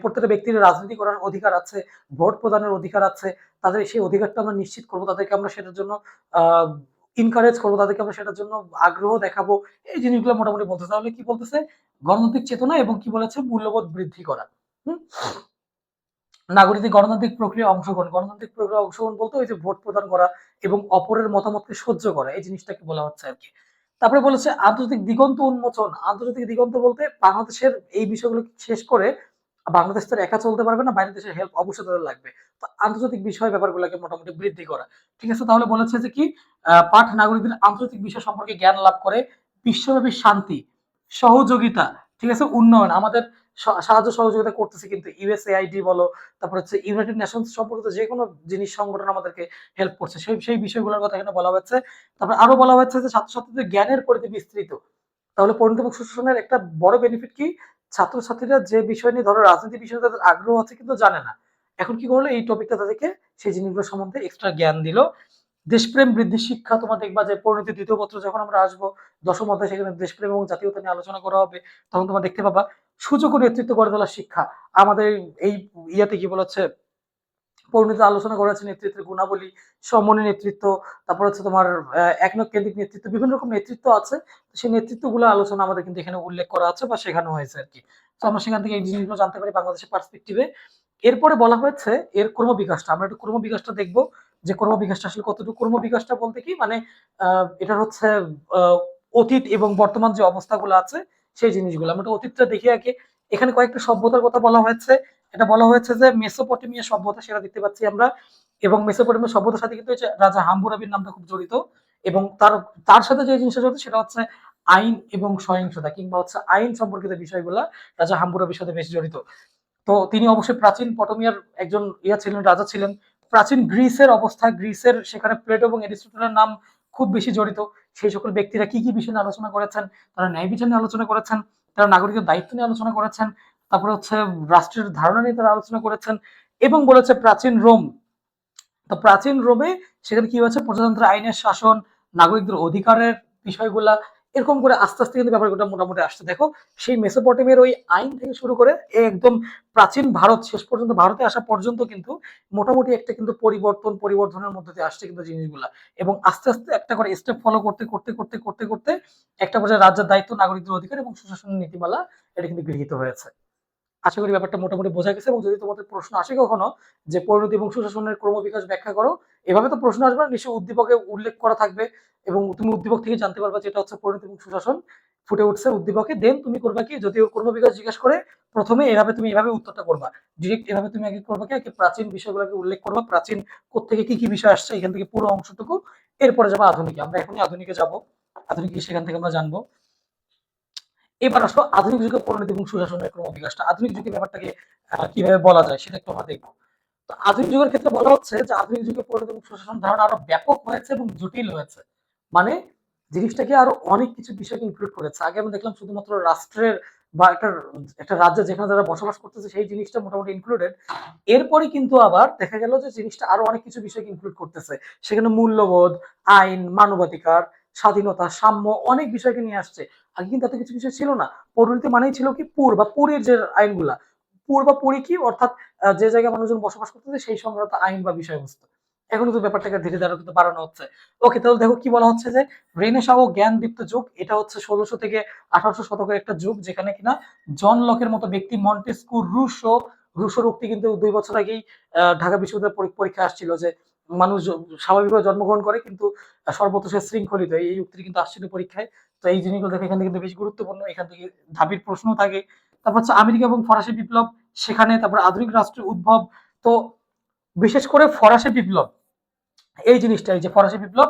[SPEAKER 1] প্রত্যেকটা ব্যক্তির রাজনীতি করার অধিকার আছে, ভোট প্রদানের অধিকার আছে, তাদের সেই অধিকারটা আমরা নিশ্চিত করব, তাদেরকে আমরা সেটার জন্য ইনকারেজ করব, তাদেরকে আমরা সেটার জন্য আগ্রহ দেখাবো। এই জিনিসগুলো মোটামুটি বলতেছে। তাহলে কি বলতেছে? গণতান্ত্রিক চেতনা এবং কি বলেছে? মূল্যবোধ বৃদ্ধি করা? নাগরিকদের গণতান্ত্রিক প্রক্রিয়া অংশগ্রহণ। গণতান্ত্রিক প্রক্রিয়া অংশগ্রহণ বলতে ওই যে ভোট প্রদান করা এবং অপরের মতামতকে সহ্য করা। এই জিনিসটাকে বলা হচ্ছে আর কি। তারপরে বলেছে, আন্তর্জাতিক দিগন্ত উন্মোচন। আন্তর্জাতিক দিগন্ত বলতে বাংলাদেশের এই বিষয়গুলো শেষ করে বাংলাদেশ তো একা চলতে পারবে না, বাইরের দেশের হেল্প অবশ্যই তাদের লাগবে। তো আন্তর্জাতিক বিষয় ব্যাপারগুলোকে মোটামুটি বৃদ্ধি করা। ঠিক আছে, তাহলে বলেছে যে কি পাঠ নাগরিকদের আন্তর্জাতিক বিষয় সম্পর্কে জ্ঞান লাভ করে বিশ্বব্যাপী শান্তি, সহযোগিতা, ঠিক আছে, উন্নয়ন। আমাদের সাহায্য সহযোগিতা করতেছে কিন্তু ইউএসএআইডি বলো, তারপর হচ্ছে ইউনাইটেড নেশনস সম্পর্কিত যে কোনো জিনিস সংগঠন আমাদেরকে হেল্প করছে। সেই সেই বিষয়গুলোর কথা এখানে বলা হচ্ছে তারপর আরও বলা হচ্ছে যে ছাত্রছাত্রীদের জ্ঞানের পরিধি বিস্তৃত। তাহলে পরিণত সুশাসনের একটা বড় বেনিফিট কি? ছাত্রছাত্রীরা যে বিষয় নিয়ে ধরো রাজনীতি বিষয়ে তাদের আগ্রহ আছে কিন্তু জানে না। এখন কি করল? এই টপিকটা তাদেরকে সেই জিনিসগুলো সম্বন্ধে এক্সট্রা জ্ঞান দিল। দেশপ্রেম বৃদ্ধি শিক্ষা তোমার দেখবা যে পরিণতি দ্বিতীয় পত্র যখন আমরা আসব, দশম অধ্যায় সেখানে দেশপ্রেম এবং জাতীয়তা নিয়ে আলোচনা করা হবে, তখন তোমরা দেখতে পাবা সুযোগ নেতৃত্ব গড়ে তোলার শিক্ষা। আমাদের এই ইয়াতে কি বলা হচ্ছে পরিণতি আলোচনা করা হচ্ছে নেতৃত্বের গুণাবলী, সমন্বয় নেতৃত্ব, তারপর হচ্ছে তোমার একনক কেন্দ্রিক নেতৃত্ব, বিভিন্ন রকম নেতৃত্ব আছে। সেই নেতৃত্বগুলো আলোচনা আমাদের কিন্তু এখানে উল্লেখ করা আছে বা শেখানো হয়েছে আর কি। তো আমরা সেখান থেকে এই জিনিসগুলো জানতে পারি বাংলাদেশের পার্সপেক্টিভে এরপরে বলা হয়েছে এর কর্ম বিকাশটা আমরা একটু কর্ম বিকাশটা দেখব যে কর্ম বিকাশটা আসলে কতটুকু কর্ম বিকাশটা বলতে কি? মানে আহ এটা হচ্ছে অতীত এবং বর্তমান যে অবস্থাগুলো আছে, সেই জিনিসগুলো। আমরা অতীতটা দেখি আগে। এখানে কয়েকটা সভ্যতার কথা বলা হয়েছে। এটা বলা হয়েছে যে মেসোপটেমিয়া সভ্যতা, সেটা দেখতে পাচ্ছি আমরা। এবং মেসোপটেমিয়া সভ্যতার সাথে কিন্তু রাজা হাম্বুরাবির নামটা খুব জড়িত। এবং তার তার সাথে যে জিনিসটা জড়িত, সেটা হচ্ছে আইন এবং সহিংসতা কিংবা হচ্ছে আইন সম্পর্কিত বিষয়গুলা রাজা হাম্বুরাবির সাথে বেশি জড়িত। তো তিনি অবশ্যই প্রাচীন পটমিয়ার একজন ইয়া ছিলেন, রাজা ছিলেন। প্রাচীন গ্রিসের অবস্থা, গ্রিসের সেখানে প্লেটো এবং এরিস্টটলের নাম খুব বেশি জড়িত। সেই সকল ব্যক্তিরা কি কি বিষয় নিয়ে আলোচনা করেছেন? তারা ন্যায় বিচার নিয়ে আলোচনা করেছেন, তারা নাগরিকের দায়িত্ব নিয়ে আলোচনা করেছেন তারপরে হচ্ছে রাষ্ট্রের ধারণা নিয়ে তারা আলোচনা করেছেন এবং বলেছে প্রাচীন রোম। তো প্রাচীন রোমে সেখানে কি হয়েছে? প্রজাতন্ত্র আইনের শাসন, নাগরিকদের অধিকারের বিষয়গুলা, এরকম করে আস্তে আস্তে কিন্তু ব্যাপারগুলো মোটামুটি আসছে। দেখো, সেই মেসোপটেমিয়ার ওই আইন থেকে শুরু করে একদম প্রাচীন ভারত, শেষ পর্যন্ত ভারতে আসা পর্যন্ত কিন্তু মোটামুটি একটা কিন্তু পরিবর্তন পরিবর্তনের মধ্যে দিয়ে আসছে কিন্তু জিনিসগুলা। এবং আস্তে আস্তে একটা করে স্টেপ ফলো করতে করতে করতে করতে করতে একটা পর্যায়ে রাজ্যের দায়িত্ব, নাগরিকদের অধিকার এবং সুশাসনের নীতিমালা এটা কিন্তু গৃহীত হয়েছে। আশা করি ব্যাপারটা মোটামুটি বোঝা গেছে এবং যদি তোমাদের প্রশ্ন আসে কখনো যে পরিণতি এবং সুশাসনের ক্রমবিকাশ ব্যাখ্যা করো, এভাবে তো প্রশ্ন আসবে না, নিশ্চয়ই উদ্দীপকে উল্লেখ করা থাকবে এবং তুমি উদ্দীপক থেকে জানতে পারবে যেটা হচ্ছে পরিণতি এবং সুশাসন ফুটে উঠছে উদ্দীপকে দেন তুমি করবা কি যদি ওর ক্রমবিকাশ জিজ্ঞেস করে প্রথমে এভাবে তুমি এভাবে উত্তরটা করবা। ডিরেক্ট এভাবে তুমি আগে করবা কি, আগে প্রাচীন বিষয়গুলোকে উল্লেখ করবা, প্রাচীন কোথেকে কি কি বিষয় আসছে, এখান থেকে পুরো অংশটুকু, এরপরে যাব আধুনিকে। আমরা এখনই আধুনিকে যাব, আধুনিক সেখান থেকে আমরা জানব। এবার আসলো আধুনিক যুগে পরিণতি এবং সুশাসনের ক্রমবিকাশটা আধুনিক যুগে ব্যাপারটাকে কীভাবে বলা যায় সেটা একটু আমরা দেখব। তো আধুনিক যুগের ক্ষেত্রে বলা হচ্ছে যে আধুনিক যুগে পরিণতি এবং সুশাসন ধারণা আরও ব্যাপক হয়েছে এবং জটিল হয়েছে। মানে জিনিসটাকে আরও অনেক কিছু বিষয়কে ইনক্লুড করেছে। আগে আমরা দেখলাম শুধুমাত্র রাষ্ট্রের বা একটা একটা রাজ্যে যেখানে যারা বসবাস করতেছে সেই জিনিসটা মোটামুটি ইনক্লুডেড এরপরে কিন্তু আবার দেখা গেল যে জিনিসটা আরও অনেক কিছু বিষয়কে ইনক্লুড করতেছে। সেখানে মূল্যবোধ, আইন, মানবাধিকার, স্বাধীনতা, সাম্য অনেক বিষয়কে নিয়ে আসছে। আগে কিন্তু এত কিছু বিষয় ছিল না। পরিণতি মানেই ছিল কি? পুর বা পুরের যে আইনগুলা। পুর বা পুরি কি? অর্থাৎ যে জায়গায় মানুষজন বসবাস করতেছে সেই সংক্রান্ত আইন বা বিষয়বস্তু। এখন কিন্তু ব্যাপারটাকে ধীরে ধীরে কিন্তু বাড়ানো হচ্ছে। ওকে তাহলে দেখো কি বলা হচ্ছে যে রেনেসা ও জ্ঞান দীপ্ত যুগ এটা হচ্ছে ষোলোশো থেকে আঠারোশো শতকের একটা যুগ যেখানে কিনা জন লকের মতো ব্যক্তি মন্টেস্কু রুশো রুশোর উক্তি কিন্তু দুই বছর আগেই ঢাকা বিশ্ববিদ্যালয় পরীক্ষা আসছিল যে মানুষ স্বাভাবিকভাবে জন্মগ্রহণ করে কিন্তু আহ, সর্বত সে শৃঙ্খলিত। এই উক্তি কিন্তু আসছিল পরীক্ষায়। তো এই জিনিসগুলো দেখে এখান থেকে বেশ গুরুত্বপূর্ণ। এখান থেকে ধাবির প্রশ্ন থাকে। তারপর হচ্ছে আমেরিকা এবং ফরাসি বিপ্লব, সেখানে তারপর আধুনিক রাষ্ট্রের উদ্ভব। তো বিশেষ করে ফরাসি বিপ্লব, এই জিনিসটা, এই যে ফরাসি বিপ্লব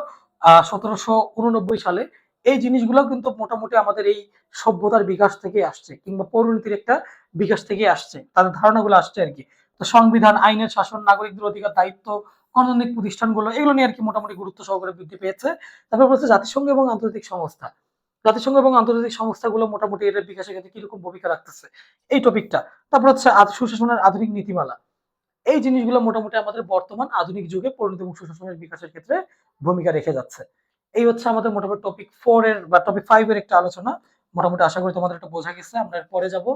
[SPEAKER 1] সতেরোশো উননব্বই সালে, এই জিনিসগুলো কিন্তু মোটামুটি আমাদের এই সভ্যতার বিকাশ থেকে আসছে কিংবা পরিণতির একটা বিকাশ থেকে আসছে। তাদের ধারণাগুলো আসছে আর কি। তো সংবিধান, আইনের শাসন, নাগরিকদের অধিকার, দায়িত্ব গণতান্ত্রিক প্রতিষ্ঠানগুলো, এগুলো নিয়ে আর কি মোটামুটি গুরুত্ব সহকারে বৃদ্ধি পেয়েছে। তারপর বলছে জাতিসংঘ এবং আন্তর্জাতিক সংস্থা। জাতিসংঘ এবং আন্তর্জাতিক সংস্থাগুলো মোটামুটি এর বিকাশের ক্ষেত্রে কীরকম ভূমিকা রাখতেছে? এই টপিকটা তারপর হচ্ছে সুশাসনের আধুনিক নীতিমালা। এই জিনিসগুলো মোটামুটি আমাদের বর্তমান আধুনিক যুগে পরিণতি এবং সুশাসনের বিকাশের ক্ষেত্রে ভূমিকা রেখে যাচ্ছে। এই হচ্ছে আমাদের মোটামুটি টপিক ফোর এর বা টপিক ফাইভ এর একটা আলোচনা। মোটামুটি আশা করি তোমাদের একটা বোঝা গেছে, আমরা পরে যাব।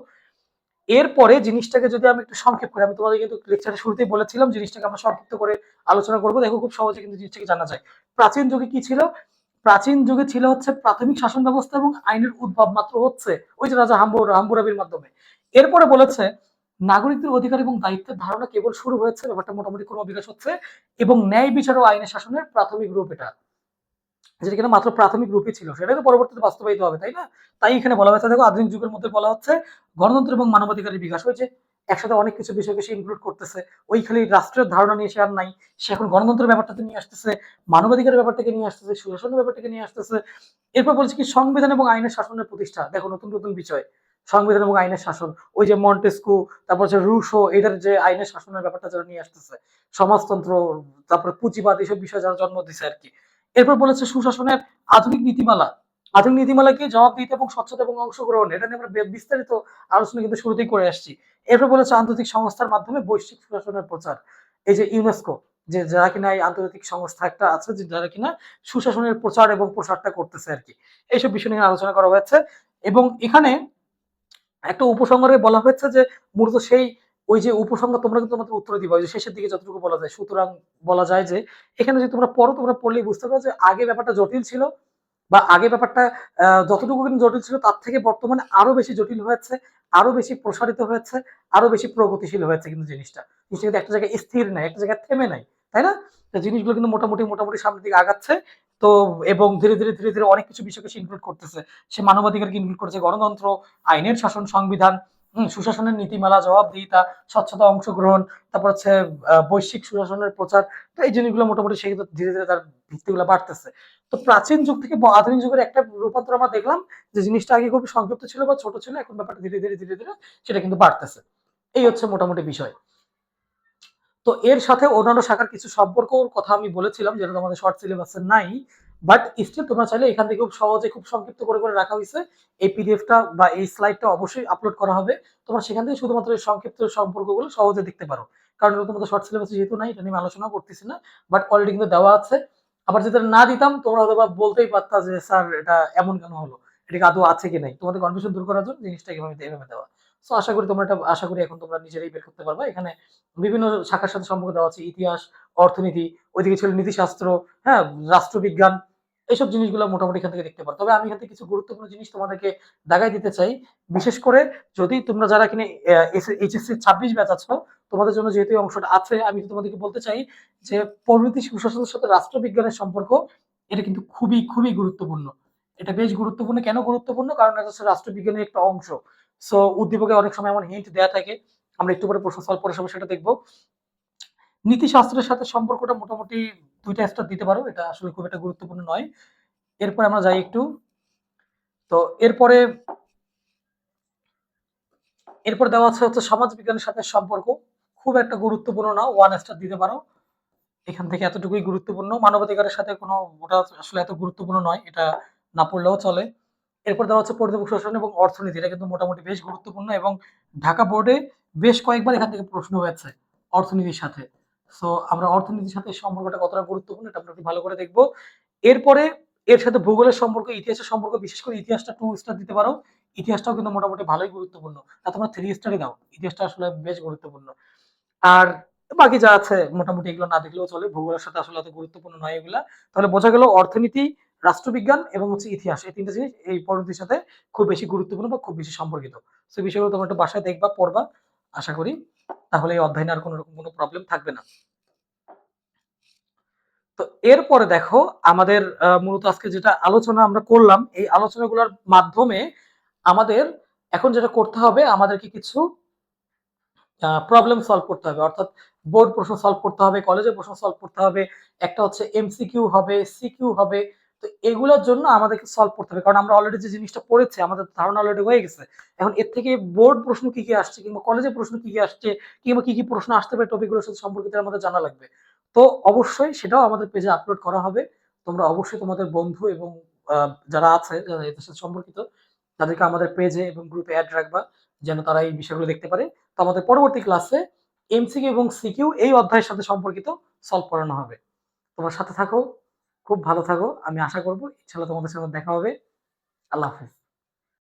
[SPEAKER 1] এরপরে জিনিসটাকে যদি আমি একটু সংক্ষেপ করি, আমি তোমাদের কিন্তু লেকচারের শুরুতেই বলেছিলাম জিনিসটাকে আমরা সংক্ষিপ্ত করে আলোচনা করব। দেখো খুব সহজে কিন্তু জিনিসটাকে জানা যায়। প্রাচীন যুগে কি ছিল? প্রাচীন যুগে ছিল হচ্ছে প্রাথমিক শাসন ব্যবস্থা এবং আইনের উদ্ভব মাত্র হচ্ছে, ওই যে রাজা হাম্বুর হাম্বুরাবির মাধ্যমে। এরপরে বলেছে, নাগরিকদের অধিকার এবং দায়িত্বের ধারণা কেবল শুরু হয়েছে, ব্যাপারটা মোটামুটি ক্রম বিকাশ হচ্ছে, এবং ন্যায় বিচার ও আইনের শাসনের প্রাথমিক রূপ এটা। যেটা কিনা মাত্র প্রাথমিক রূপই ছিল সেটাই তো পরবর্তীতে বাস্তবায়িত হবে, তাই না? তাই এখানে বলা হয়েছে, দেখো, আধুনিক যুগের মধ্যে বলা হচ্ছে, গণতন্ত্র এবং মানবাধিকারের বিকাশ হয়েছে। একসাথে অনেক কিছু বিষয়কে সে ইনক্লুড করতেছে। ওই খালি রাষ্ট্রের ধারণা নিয়ে সে আর নাই। সে এখন গণতন্ত্রের ব্যাপারটাতে নিয়ে আসতেছে, মানবাধিকারের ব্যাপারটাকে নিয়ে আসতেছে, সুশাসনের ব্যাপারটাকে নিয়ে আসতেছে। এরপর বলছে কি, সংবিধান এবং আইনের শাসনের প্রতিষ্ঠা। দেখো নতুন নতুন বিষয়। সংবিধান এবং আইনের শাসন। ওই যে মন্টেস্কু, তারপর হচ্ছে রুশো এদের যে আইনের শাসনের ব্যাপারটা যারা নিয়ে আসতেছে, সমাজতন্ত্র, তারপরে পুঁজিবাদ এইসব বিষয় যারা জন্ম দিছে আর কি। এরপর বলেছে সুশাসনের আধুনিক নীতিমালা। আধুনিক নীতিমালা কি জবাবদিহিতা এবং স্বচ্ছতা এবং অংশগ্রহণ, এটা নিয়ে আমরা বিস্তারিত আলোচনা কিন্তু শুরুতেই করে আসছি। এরপর বলেছে আন্তর্জাতিক সংস্থার মাধ্যমে বৈশ্বিক সুশাসনের প্রচার। এই যে ইউনেস্কো, যে যারা কিনা এই আন্তর্জাতিক সংস্থা একটা আছে, যে যারা কিনা সুশাসনের প্রচার এবং প্রসারটা করতেছে আর কি। এইসব বিষয় নিয়ে আলোচনা করা হয়েছে এবং এখানে একটা উপসংহারে বলা হয়েছে যে মূলত সেই ওই যে উপসংহার তোমরা কিন্তু তোমাদের উত্তর দিবা যে শেষের দিকে যতটুকু বলা যায়। সুতরাং বলা যায় যে এখানে যদি তোমরা পড়ো, তোমরা পড়লেই বুঝতে পারো যে আগে ব্যাপারটা জটিল ছিল বা আগে ব্যাপারটা যতটুকু কিন্তু জটিল ছিল তার থেকে বর্তমানে আরও বেশি জটিল হয়েছে, আরও বেশি প্রসারিত হয়েছে, আরও বেশি প্রগতিশীল হয়েছে কিন্তু জিনিসটা। জিনিসটা কিন্তু একটা জায়গায় স্থির নাই, একটা জায়গায় থেমে নাই, তাই না? জিনিসগুলো কিন্তু মোটামুটি মোটামুটি সামনের দিকে আগাচ্ছে। তো, এবং ধীরে ধীরে ধীরে ধীরে অনেক কিছু বিষয়কে সে ইনক্লুড করতেছে। সে মানবাধিকারকে ইনক্লুড করছে গণতন্ত্র, আইনের শাসন, সংবিধান সুশাসনের নীতিমালা, জবাবদিহিতা, স্বচ্ছতা, অংশগ্রহণ, তারপর হচ্ছে বৈশ্বিক সুশাসনের প্রচার, তো এই জিনিসগুলো মোটামুটি সে কিন্তু ধীরে ধীরে তার ভিত্তিগুলো বাড়তেছে। তো প্রাচীন যুগ থেকে আধুনিক যুগের একটা রূপান্তর আমরা দেখলাম যে জিনিসটা আগে খুব সংক্ষিপ্ত ছিল বা ছোট ছিল, এখন ব্যাপারটা ধীরে ধীরে ধীরে ধীরে সেটা কিন্তু বাড়তেছে। এই হচ্ছে মোটামুটি বিষয়। তো এর সাথে অন্যান্য শাখার কিছু সম্পর্কর কথা আমি বলেছিলাম, যেটা তোমাদের শর্ট সিলেবাসে নাই। বাট স্টিল তোমরা চাইলে এখান থেকে খুব সহজে খুব সংক্ষিপ্ত করে করে রাখা হয়েছে। এই পিডিএফটা বা এই স্লাইডটা অবশ্যই আপলোড করা হবে। তোমরা সেখান থেকে শুধুমাত্র এই সংক্ষিপ্ত সম্পর্কগুলো সহজে দেখতে পারো। কারণ এটা তোমাদের শর্ট সিলেবাস যেহেতু নাই, এটা নিয়ে আলোচনা করতেছি না। বাট অলরেডি কিন্তু দেওয়া আছে। আবার যদি না দিতাম, তোমরা হয়তো বলতেই পারতা যে, স্যার, এটা এমন কেন হলো? এটা আদৌ আছে কি নাই? তোমাদের কনফিউশন দূর করার জন্য জিনিসটা এভাবে এভাবে দেওয়া। সো আশা করি তোমরা এটা, আশা করি এখন তোমরা নিজেরাই বের করতে পারবে। এখানে বিভিন্ন শাখার সাথে সম্পর্ক দেওয়া আছে, ইতিহাস অর্থনীতি, ওইদিকে ছিল নীতিশাস্ত্র হ্যাঁ রাষ্ট্রবিজ্ঞান এইসব জিনিসগুলো মোটামুটি এখান থেকে দেখতে পারো। তবে আমি এখান থেকে কিছু গুরুত্বপূর্ণ জিনিস তোমাদেরকে দাগাই দিতে চাই। বিশেষ করে যদি তোমরা যারা কিনে এইচএসসি ছাব্বিশ ব্যাচ আছো, তোমাদের জন্য যেহেতু অংশটা আছে, আমি তোমাদেরকে বলতে চাই যে পরিণতি সুশাসনের সাথে রাষ্ট্রবিজ্ঞানের সম্পর্ক, এটা কিন্তু খুবই খুবই গুরুত্বপূর্ণ। এটা বেশ গুরুত্বপূর্ণ। কেন গুরুত্বপূর্ণ? কারণ এটা হচ্ছে রাষ্ট্রবিজ্ঞানের একটা অংশ। সো উদ্দীপকে অনেক সময় এমন হিন্ট দেওয়া থাকে। আমরা একটু পরে প্রশ্ন সলভ করে সবাই সেটা দেখব। নীতিশাস্ত্রের সাথে সম্পর্কটা মোটামুটি দুইটা স্টার দিতে পারো, এটা আসলে খুব একটা গুরুত্বপূর্ণ নয়। এরপরে আমরা যাই একটু। তো এরপরে, এরপর দেওয়া আছে হচ্ছে সমাজ বিজ্ঞানের সাথে সম্পর্ক। খুব একটা গুরুত্বপূর্ণ না ওয়ান স্টার দিতে পারো। এখান থেকে এতটুকুই গুরুত্বপূর্ণ। মানবাধিকারের সাথে কোনো ওটা আসলে এত গুরুত্বপূর্ণ নয়, এটা না পড়লেও চলে। এরপর দেওয়া হচ্ছে পরিবেশ শাসন এবং অর্থনীতি, এটা কিন্তু মোটামুটি বেশ গুরুত্বপূর্ণ এবং ঢাকা বোর্ডে বেশ কয়েকবার এখান থেকে প্রশ্ন হয়েছে অর্থনীতির সাথে। সো আমরা অর্থনীতির সাথে সম্পর্কটা কতটা গুরুত্বপূর্ণ এটা আমরা ভালো করে দেখব। এরপরে এর সাথে ভূগোলের সম্পর্ক, ইতিহাসের সম্পর্ক, বিশেষ করে ইতিহাসটা টু স্টার দিতে পারো। ইতিহাসটাও কিন্তু মোটামুটি ভালোই গুরুত্বপূর্ণ। তা তোমরা থ্রি স্টারই দাও। ইতিহাসটা আসলে বেশ গুরুত্বপূর্ণ। আর বাকি যা আছে মোটামুটি এগুলো না দেখলেও চলে। ভূগোলের সাথে আসলে এত গুরুত্বপূর্ণ নয় এগুলা। তাহলে বোঝা গেল অর্থনীতি, রাষ্ট্রবিজ্ঞান এবং হচ্ছে ইতিহাস। এই তিনটা জিনিস এই পরিণতির সাথে খুব বেশি গুরুত্বপূর্ণ বা খুব বেশি সম্পর্কিত। সেই বিষয়গুলো তোমরা একটু বাসায় দেখবা, পড়বা। আশা করি তাহলে এই অধ্যায় আর কোনো রকম প্রবলেম থাকবে না। তো এরপরে দেখো, আমাদের মূলত আজকে যেটা আলোচনা আমরা করলাম, এই আলোচনাগুলোর মাধ্যমে আমাদের এখন যেটা করতে হবে, আমাদেরকে কিছু প্রবলেম সলভ করতে হবে। অর্থাৎ বোর্ড প্রশ্ন সলভ করতে হবে কলেজের প্রশ্ন সলভ করতে হবে, একটা হচ্ছে এমসিকিউ হবে সিকিউ হবে তো এগুলোর জন্য আমাদেরকে সলভ করতে হবে। কারণ আমরা অলরেডি যে জিনিসটা পড়েছি, আমাদের ধারণা অলরেডি হয়ে গেছে। এখন এর থেকে বোর্ড প্রশ্ন কি কি আসছে কিংবা কলেজের প্রশ্ন কি কি আসছে কিংবা কি কি প্রশ্ন আসতে পারে টপিকগুলোর সাথে সম্পর্কিত আমাদের জানা লাগবে। তো অবশ্যই সেটাও আমাদের পেজে আপলোড করা হবে। তোমরা অবশ্যই তোমাদের বন্ধু এবং যারা আছে, যারা এদের সাথে সম্পর্কিত, তাদেরকে আমাদের পেজে এবং গ্রুপে অ্যাড রাখবা, যেন তারা এই বিষয়গুলো দেখতে পারে। তো আমাদের পরবর্তী ক্লাসে এমসিকিউ এবং সিকিউ এই অধ্যায়ের সাথে সম্পর্কিত সলভ করানো হবে। তোমার সাথে থাকো। খুব ভালো থাকো। আমি আশা করব ইনশাল্লাহ তোমাদের সাথে দেখা হবে। আল্লাহ হাফেজ।